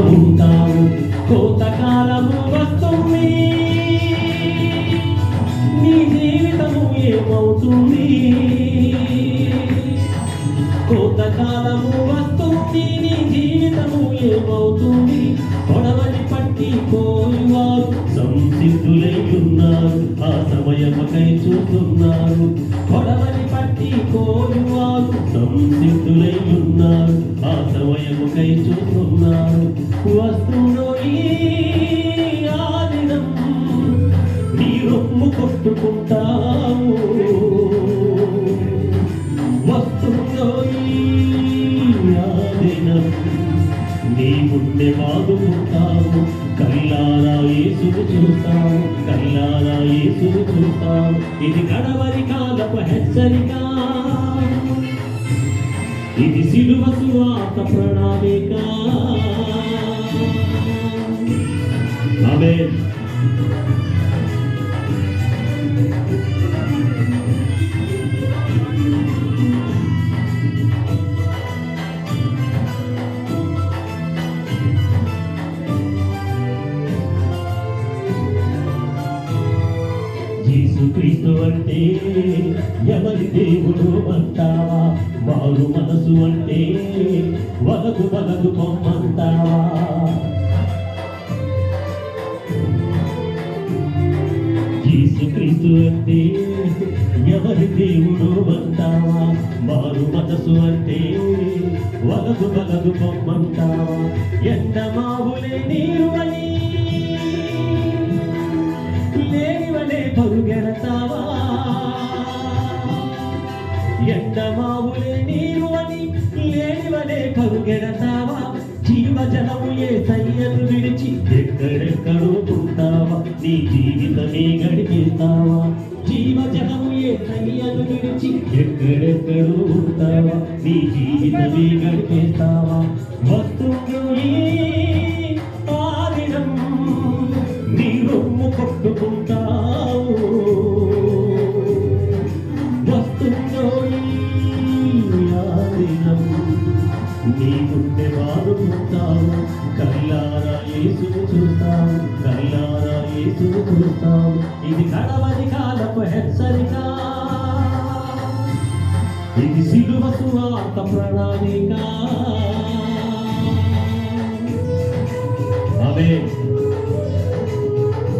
ఉంటావు కోతకాలము వస్తుంది. నీ జీవితము ఏమవుతుంది? కోతకాలము వస్తుంది నీ జీవితము ఏమవుతుంది? పొడవని పట్టి పోయివారు సంసిద్ధులై ఉన్నారు ఆ సమయమకై చూస్తున్నారు. పొడవని పట్టి పోయివారు సంసిద్ధులై ఉన్నారు ఆ సమయముకై చూస్తున్నారు. వస్తుందో ఈ ఆ దినం నీ రొమ్ము కొట్టుకుంటావు వస్తుందో ఈ ఆ దినం నీ ముందే బాదుకుంటావు కల్లారా యేసును చూస్తావు. కల్లారా యేసును చూస్తావు. ఇది గడవరి కాలపు హెచ్చరిక. ఇది సిలువ సువాత యేసుక్రీస్తు అంటే ఎవరి దేవుడు అంటావా? వారు మనసు అంటే వదకు వదకు బొమ్మ యేసుక్రీస్తు అంటే ఎవరి దేవుడు అంటావా? వారు మనసు అంటే వలదు వలదు బొమ్మంటావా? ఎంత మావులే నీరు అని లేనివలే పరుగెడతావా? ఎంత మావులే నీరు అని లేనివలే పరుగెడతావా? జీవజలము ఏ సయ్యను విడిచి ఎక్కడెక్క జీవితమే గడిపిస్తావా? జీవ జలము ఏ తగియను విడిచి ఎక్కడెక్కడో ఉంటావా? నీ జీవితమే గడిపిస్తావా? వస్తుంది ఈ నీ రొమ్ము కొట్టుకుంటావు. వస్తుందో ఆదినం నీ గుండె వాడుకుంటావు కల్లారా చూస్తావు. కల్లారా యేసును చూస్తావు ఇది గడవది కాలపు హెచ్చరిక. ఇది సిలువ సువార్త ప్రణాళిక. అవే